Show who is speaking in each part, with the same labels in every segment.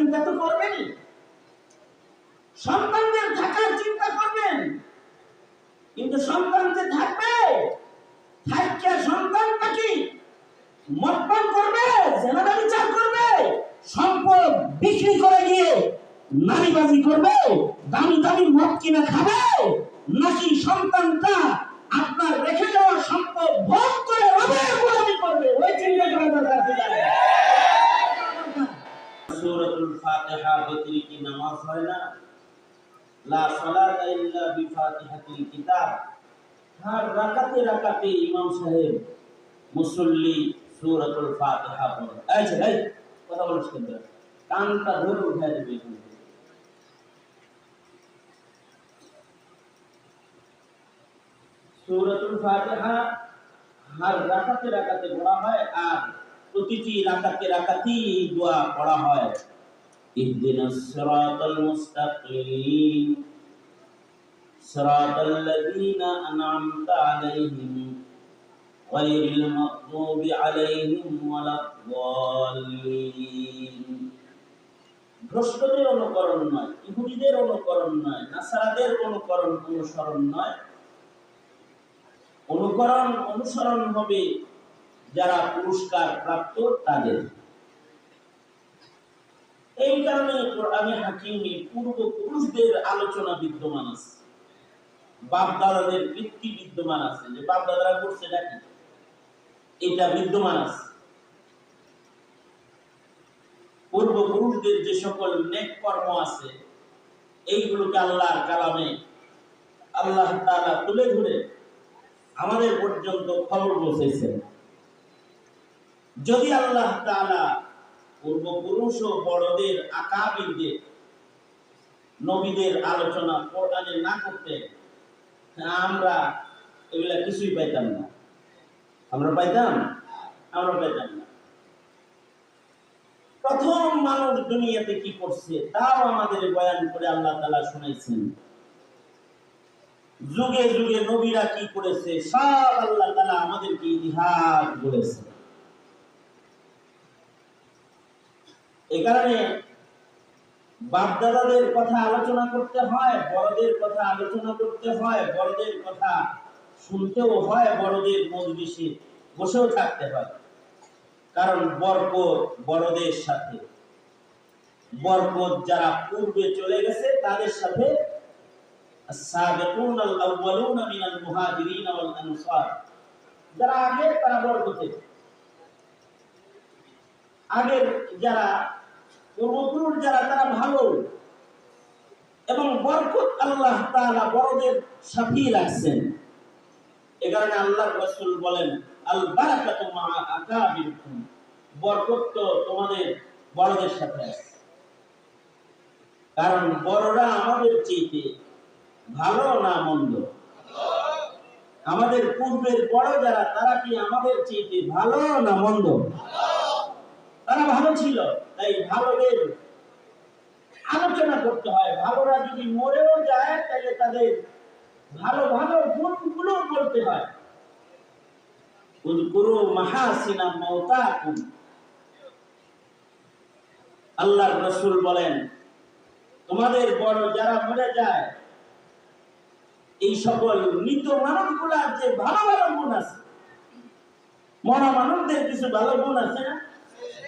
Speaker 1: চিন্তা তো করবেনই সন্তানদের থাকার চিন্তা করবেন। কিন্তু সন্তান যে থাকবে থাকিয়া সন্তানটা কি মতপান করবে জেনাদা বিচার করবে, সম্পদ বিক্রি করে গিয়ে নারীবাজি করবে, দামি দামি মদ কিনে খাবে, নাকি সন্তানটা আপনার রেখে যাওয়া সম্পদ ভোগ করে রবের গোলামি করবে? ওই চিন্তা করা দরকার? সূরাতুল ফাতিহা ভিতরে কি নামাজ হয় না। লা সালাতা ইল্লা বিফাতিহাতিল কিতাব। হর রাকাতে রাকাতে ইমাম সাহেব মুসল্লি সূরাতুল ফাতিহা পড়ে যে, এই, কথা বলিস কেন? কানটা ধরে উঠায় দেবে সূরাতুল ফাতিহা হর রাকাতে রাকাতে পড়া হয় আর প্রতিটি রাকাতে রাকাতেই এই দোয়া পড়া হয় ইহদিনাস সিরাতাল মুস্তাকিম صراط الذين أنعمت عليهم غير المغضوب عليهم ولا الضالين ভ্রষ্টদের অনুকরণ নয় ইহুদিদের অনুকরণ নয় নাসারাদের অনুকরণ অনুসরণ নয় অনুকরণ অনুসরণ হবে যারা পুরস্কার প্রাপ্ত তাদের। এই কারণে কোরআনে হাকিমে পূর্বপুরুষদের আলোচনা বিদ্যমান আছে। বাপ দাদাদের কীর্তি বিদ্যমান আছে। যে বাপ দাদারা করছে নাকি এটা বিদ্যমান আছে। পূর্বপুরুষদের যে সকল নেক কর্ম আছে, এইগুলোকে আল্লাহর কালামে আল্লাহ তাআলা তুলে ধরে আমাদের পর্যন্ত খবর পৌঁছেছেন। যদি আল্লাহ তাআলা পূর্বপুরুষ ও বড়দের আকাবিরদের, নবীদের আলোচনা কোরআনে না করতেন, আমরা এগুলা কিছুই পাইতাম না। আমরা পাইতাম? আমরা পাইতাম না। প্রথম মানুষ দুনিয়াতে কি করছে, তাও আমাদের বয়ান করে আল্লাহ তালা শুনাইছেন। যুগে যুগে নবীরা কি করেছে, সব আল্লাহ তালা আমাদেরকে ইতিহাস বলেছে এই কারণে বাপ দাদাদের কথা আলোচনা করতে হয় বড়দের কথা আলোচনা করতে হয় বড়দের কথা শুনতেও হয় বড়দের মজলিসে বসেও থাকতে হয় কারণ বরকত বড়দের সাথে বরকত যারা পূর্বে চলে গেছে তাদের সাথে السابقون الأولون من المهاجرين والأنصار যারা আগে তারা বরকতে আগের যারা পূর্বপুরুষ যারা, তারা ভালো। এবং বরকত আল্লাহ তাআলা বড়দের সাথেই রাখছেন। এ কারণে আল্লাহ রাসূল বলেন আল বারাকাতু তো তোমাদের বড়দের সাথে আছে। কারণ বড়রা আমাদের চেয়ে ভালো না মন্দ। আমাদের পূর্বের বড় যারা, তারা কি আমাদের চেয়ে ভালো না মন্দ? তারা ভালো ছিল, তাই ভালোদের আলোচনা করতে হয়। ভালোরা যদি মরেও যায়, তাহলে তাদের ভালো ভালো গুণগুলো বলতে হয়। উযকুরু মাহাসিনা মাওতাকুম। আল্লাহর রাসূল বলেন, তোমাদের বড় যারা মরে যায়, এই সকল মৃত মানবগুলার যে ভালো ভালো গুণ আছে, মরা মানবদের কিছু ভালো গুণ আছে না?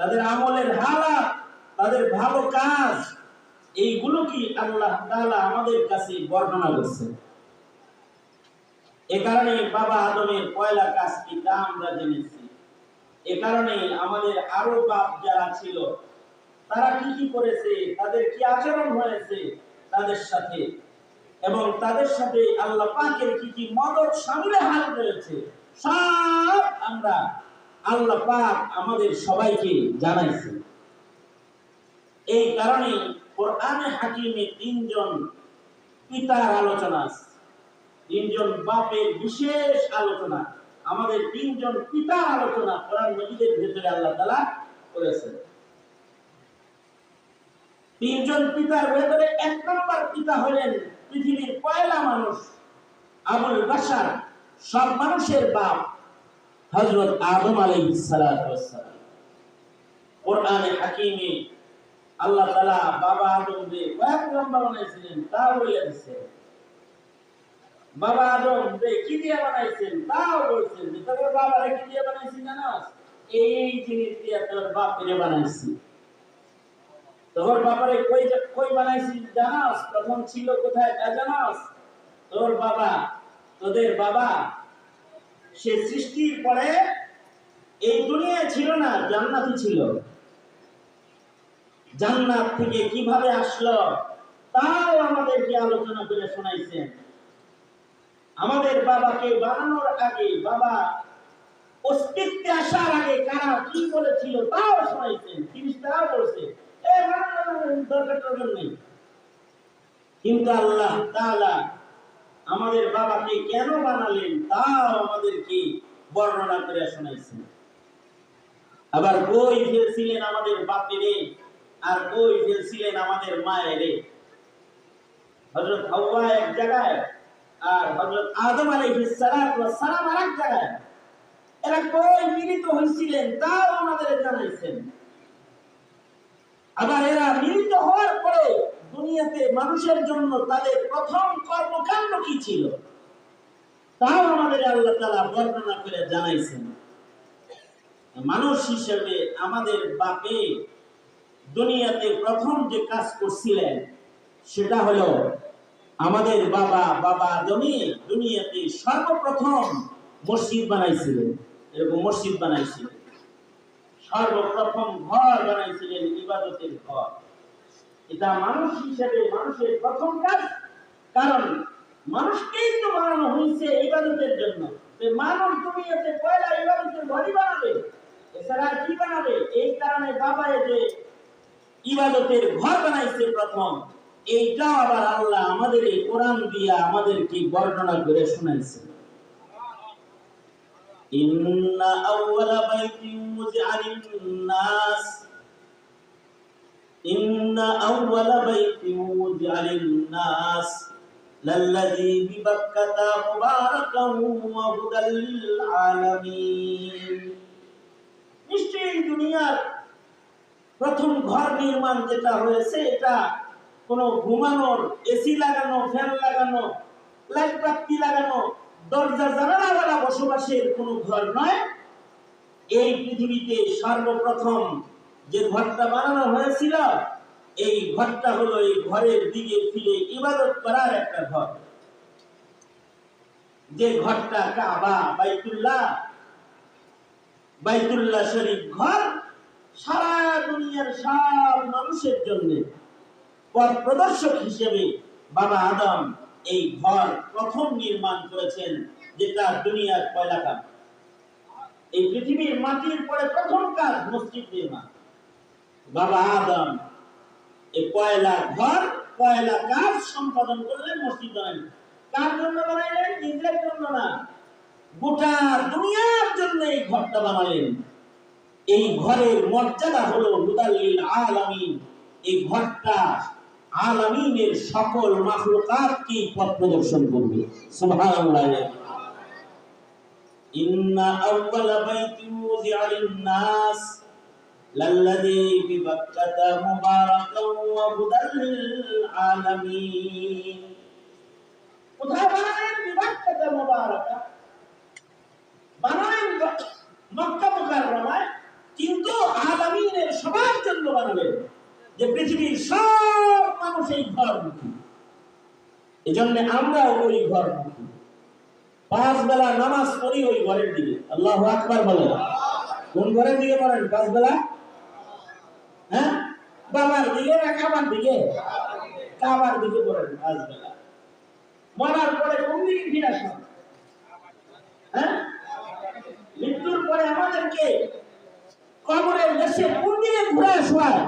Speaker 1: তাদের আমলের হালাত, তাদের ভালো কাজ, এইগুলো কি আল্লাহ তাআলা আমাদের কাছে বর্ণনা করছে? এ কারণে বাবা আদমের পয়লা কাজ কি তা আমরা জেনেছি। এ কারণে আমাদের আরও বাপ যারা ছিল, তারা কি কি করেছে, তাদের কি আচরণ হয়েছে তাদের সাথে? এবং তাদের সাথে আল্লাহ পাকের কি কি মদত সামিলে হাল রয়েছে, সব আমরা আল্লাহ পাক আমাদের সবাইকে জানাইছে এই কারণে কোরআনে হাকিমে তিনজন পিতার আলোচনা আছে। তিনজন বাপের বিশেষ আলোচনা। আমাদের তিনজন পিতার আলোচনা কোরআন মজিদের ভেতরে আল্লাহ তালা করেছেন। তিনজন পিতার ভেতরে এক নম্বর পিতা হলেন পৃথিবীর পয়লা মানুষ, আবুল বাসার সব মানুষের বাপ। হযরত আদম আলাইহিস সালাতু ওয়াস সালাম। কোরআনে হাকিমে আল্লাহ তাআলা বাবা আদম রে কয়েক লম্বা বানাইছিলেন, তাও বলে দিচ্ছে বাবা আদম রে কি দিয়ে বানাইছেন, তাও বলছেন যে তোর বাবা রে কি দিয়ে বানাইছি জানাস এই জিনিস দিয়ে তোর বাপ রে বানাইছি। তোর বাবারে কই কই বানাইছি জানাস প্রথম ছিল কোথায় তা জানাস তোর বাবা, তোদের বাবা সে সৃষ্টির পরে এই দুনিয়া ছিল না জান্নাতি ছিল। জান্নাত থেকে কীভাবে আসলো, তাও আমাদেরকে আলোচনা করে শোনাইছেন। আমাদের বাবাকে বানানোর আগে, বাবা অস্তিত্বে আসার আগে কারা কি বলেছিল তাও শোনাইছেন তাও বলছে। দরকার নেই। কিন্তু আল্লাহ তাআলা আমাদের বাবাকে কেন বানালেন তাও আমাদেরকে বর্ণনা করে শোনাইছেন। আবার কই ফেলছিলেন আমাদের বাপেরে আর কই ফেলছিলেন আমাদের মায়েরে হযরত হাওয়া এক জায়গায় আর হযরত আদম সালাম আরেক জায়গায়। এরা কই মিলিত হয়েছিলেন তাও আমাদের জানাইছেন। আবার এরা মিলিত হওয়ার পরে দুনিয়াতে মানুষের জন্য তাদের প্রথম কর্মকাণ্ড কি ছিল? তাও আমাদের আল্লাহ তালা বর্ণনা করে জানাইছেন। মানুষ হিসেবে আমাদের বাপে দুনিয়াতে প্রথম যে কাজ করছিলেন, সেটা হলো আমাদের বাবা বাবা আদমে দুনিয়াতে সর্বপ্রথম মসজিদ বানাইছিলেন। এরকম মসজিদ বানাইছিলেন। সর্বপ্রথম ঘর বানাইছিলেন, ইবাদতের ঘর। এটা মানুষ হিসেবে মানুষের প্রথম কাজ কারণ মানুষকেই তো বানানো হয়েছে ইবাদতের জন্য তো মানুষ দুনিয়াতে পয়লা ইবাদতের ঘরই বানাবে এছাড়া আর কি বানাবে এই কারণে বাবা এই যে ইবাদতের ঘর বানাইছে প্রথম এইটা আবার আল্লাহ আমাদের এই কোরআন দিয়া আমাদেরকে বর্ণনা করে শোনাইছে إن أول بيت وضع للناس إن أول بيت وضع للناس للذي ببكة مباركا وهدى للعالمين নিশ্চয়ই দুনিয়ার প্রথম ঘর নির্মাণ যেটা হয়েছে এটা কোনো ঘুমানোর এসি লাগানো ফ্যান লাগানো লাইট বাতি লাগানো দরজা জানালাওয়ালা বসবাসের কোনো ঘর নয় এই পৃথিবীতে সর্বপ্রথম যে ঘরটা বানানো হয়েছিল, এই ঘরটা হলো এই ঘরের দিকে ফিরে ইবাদত করার একটা ঘর। যে ঘরটা কাবা, বাইতুল্লাহ বাইতুল্লাহ শরীফ ঘর সারা দুনিয়ার সব মানুষের জন্য পথ প্রদর্শক হিসেবে বাবা আদম এই ঘর প্রথম নির্মাণ করেছেন, যেটা দুনিয়ার পয়লা কাজ এই পৃথিবীর মাটির পরে প্রথম কাজ মসজিদ নির্মাণ। বাবা আদম, এই পয়লা ঘর, পয়লা কাজ সম্পাদন করলেন মসজিদ বানাইলেন। কার জন্য বানাইলেন? নিজের জন্য না। গোটা দুনিয়ার জন্য এই ঘরটা বানালেন। এই ঘরের মর্যাদা হলো মুদাল্লিল আলামিন। এই ঘরটা আলামিনের সকল পথ প্রদর্শন করবে। ইন্না উযিআ লিন-নাস। বিবাক্কাতা মুবারাকান ওয়া হুদাল লিল-আলামিন কোথায় বানালেন কিন্তু আলামিনের সবার জন্য বানালেন যে পৃথিবীর সব মানুষ এই ঘর এই জন্য আমরা ওই ঘর পাঁচ বেলা নামাজ পড়ি ওই ঘরের দিকে। আল্লাহ আকবার বলে কোন ঘরের দিকে পড়েন? পাঁচ বেলা? হ্যাঁ? বাবার দিকে না কাবার দিকে? কাবার দিকে পড়েন পাঁচ বেলা মরার পরে কোন দিকে ফিরে হ্যাঁ? মৃত্যুর পরে আমাদেরকে কবরের দেশে কোন দিকে ঘুরে শোয়ায়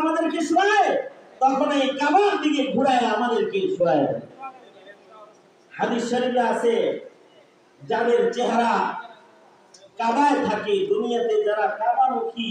Speaker 1: আমাদেরকে শোয়ায়, তখন এই কাবার দিকে ঘুরায় আমাদেরকে শোয়ায়। হাদিস শরীফে আছে, যাদের চেহারা কাবায় থাকে, দুনিয়াতে যারা কাবামুখী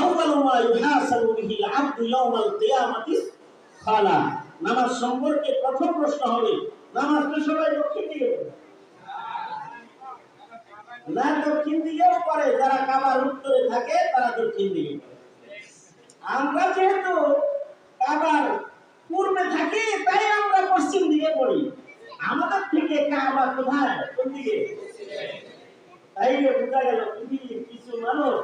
Speaker 1: আউয়ালু মা ইউহাসাবু বিহিল আবদু ইয়াউমাল কিয়ামাতি সালা নামাজ সম্পর্কে প্রথম প্রশ্ন হবে, নামাজ তো সবাই দক্ষিণ দিকে। না, দক্ষিণ দিকেও পড়ে, যারা কাবার উত্তরে থাকে, তারা দক্ষিণ দিকে। আমরা যেহেতু কাবার পূর্বে থাকি, তাই আমরা পশ্চিম দিকে পড়ি আমাদের থেকে কাবা কোথায় কোন দিকে তাই বোঝা গেল কিছু মানুষ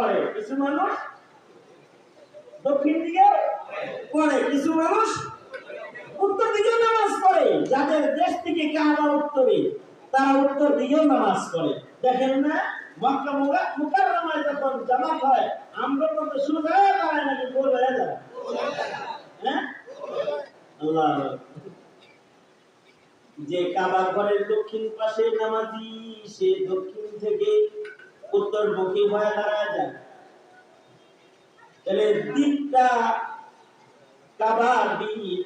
Speaker 1: পড়ে কিছু মানুষ? দক্ষিণ দিকে পড়ে কিছু মানুষ? উত্তর দিকেও নামাজ পড়ে। যাদের দেশ থেকে কাবা উত্তরে, তারা উত্তর দিকেও নামাজ পড়ে। দেখেন না, মক্কা যখন হয়, আমরা তো দাঁড়ায় নাকি হয়ে যায় হ্যাঁ? আল্লাহ। যে কাবা ঘরের দক্ষিণ পাশে নামাজি, সে দক্ষিণ থেকে উত্তরমুখী হয়ে দাঁড়ায় যায়। তাহলে দিকটা কাবার দিক,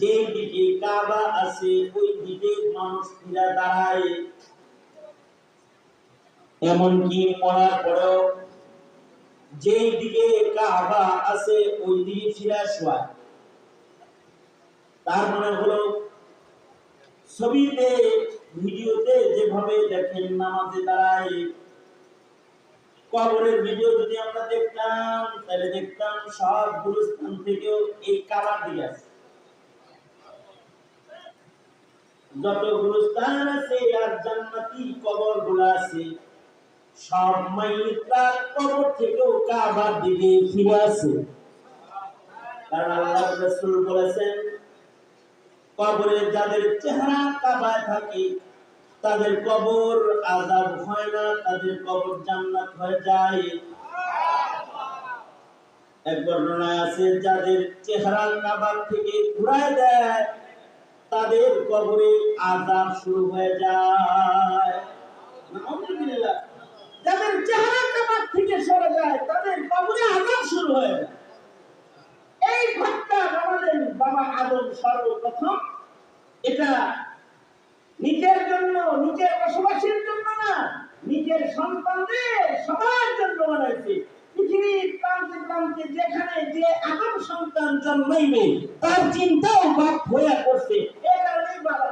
Speaker 1: যে দিকে কাবা আছে, ওই দিকে মানুষ ফিরা দাঁড়ায়। এমনকি মরার পরেও যে দিকে কাবা আছে, ওই দিকে ফিরা শোয়ায় তার মানে হলো, ছবিতে, ভিডিওতে যেভাবে দেখেন, নামাজে দাঁড়ায় কবরের ভিডিও যদি আমরা দেখতাম, তাহলে দেখতাম সব গুরুস্থান থেকেও এই কাবার দিকে আছে যত গুরুস্থান আছে, আর জান্নাতি কবরগুলো আছে, সব মাইতরা কবর থেকেও কাবার দিকে ফিরে আছে কারণ আল্লাহ রাসূল বলেছেন, কবরে যাদের চেহারা কাবায় থাকে তাদের কবর আজাব হয় না, তাদের কবর জান্নাত হয়ে যায়। এক বর্ণনায় আছে, যাদের চেহারা কাবার থেকে ঘুরায় দেয়, তাদের কবরে আজাব শুরু হয়ে যায়। যাদের চেহারা থেকে সরে যায়, তাদের কবরে আজাব শুরু হয়ে এই ঘটনা আমাদের বাবা আদম সর্বপ্রথম এটা নিজের জন্য, নিজের বসবাসের জন্য না, নিজের সন্তানদের সবার জন্য বানাইছে। পৃথিবীর প্রান্তে প্রান্তে যেখানে যে সন্তান জন্মাইবে, তার চিন্তাও বাপ হইয়া করছে এ কারণেই বাবা।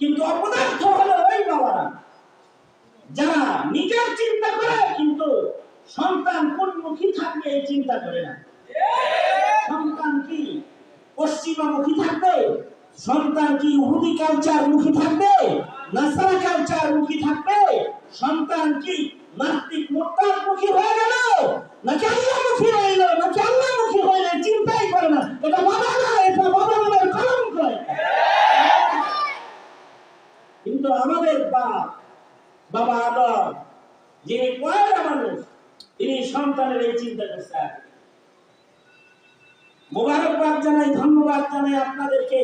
Speaker 1: কিন্তু অপদার্থ হলো ওই বাবারা। যারা নিজের চিন্তা করে, কিন্তু সন্তান কোনমুখী থাকবে এই চিন্তা করে না। সন্তান কি পশ্চিমামুখী থাকবে? সন্তান কি ইহুদি কালচার মুখী থাকবে? নাসারা কালচার মুখী থাকবে? সন্তান কি নাস্তিক মোত্তার মুখী হয়ে গেল? নাকি আল্লাহ মুখী রইল নাকি আল্লাহ মুখী হইলে চিন্তাই করে না। এটা বাবা না এটা বাবা নামের কলঙ্ক। কিন্তু আমাদের বাপ বাবা আদম, যিনি পয়লা মানুষ, তিনি সন্তানের এই চিন্তা করছে মোবারকবাদ জানাই, ধন্যবাদ জানাই আপনাদেরকে।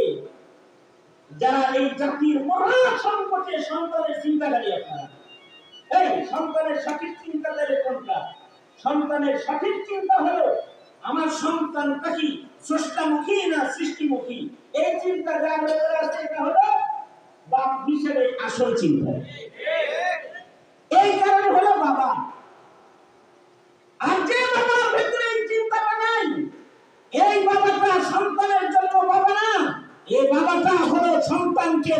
Speaker 1: যারা এই জাতির মহা সংকটে সন্তানের চিন্তাকারী আপনারা? এই সন্তানের সঠিক চিন্তাকারী কোনটা? সন্তানের সঠিক চিন্তা হলো, আমার সন্তানটা কি স্রষ্টামুখী না সৃষ্টিমুখী? এই চিন্তা যা ভেতরে আছে, এটা হলো বাপ হিসেবে আসল চিন্তা। এই কারণে হলো বাবা আর যে বাবার ভেতরে এই চিন্তাটা নাই এই বাবাটা সন্তানের জন্য বাবা না সন্তানকে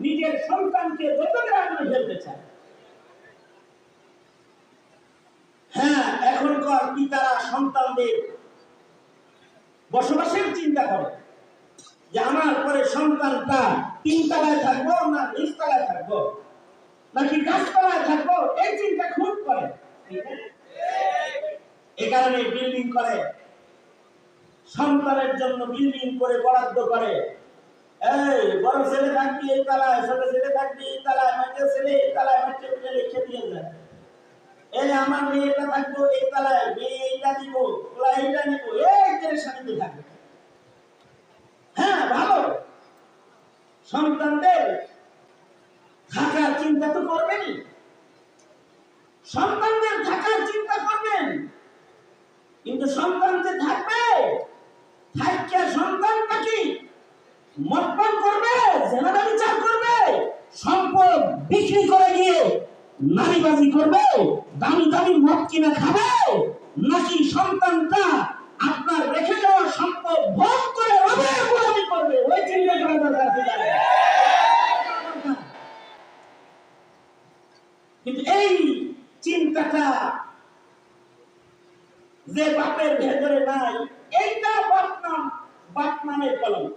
Speaker 1: নিজের সন্তানকে দোষকে আগুনে হ্যাঁ এখনকার পিতারা সন্তানদের বসবাসের চিন্তা করে যে আমার পরে সন্তানটা তিন তলায় থাকব, না নিচ তলায় থাকব, নাকি গাছতলায় থাকব, এই চিন্তা খুব করে। এ কারণে বিল্ডিং করে। সন্তানের জন্য বিল্ডিং করে বরাদ্দ করে। এই এই এই এই এই এই এইটা দিব ওরা এইটা নিব, এই হ্যাঁ ভালো। সন্তানদের থাকার চিন্তা তো করবেনই। সন্তানদের থাকার চিন্তা করবেন। কিন্তু সন্তান যে থাকবে? থাকিয়া সন্তানটা কি মতপান করবে জেনাদা বিচার করবে, সম্পদ বিক্রি করে গিয়ে নারীবাজি করবে, দামি দামি মদ কিনে খাবে? নাকি সন্তানটা আপনার রেখে যাওয়া সম্পদ ভোগ করে গোলামি করবে? ওই চিন্তা কিন্তু এই চিন্তাটা যে বাপের ভেতরে নাই এইটা বাপ নাম বাপ নামের কলঙ্ক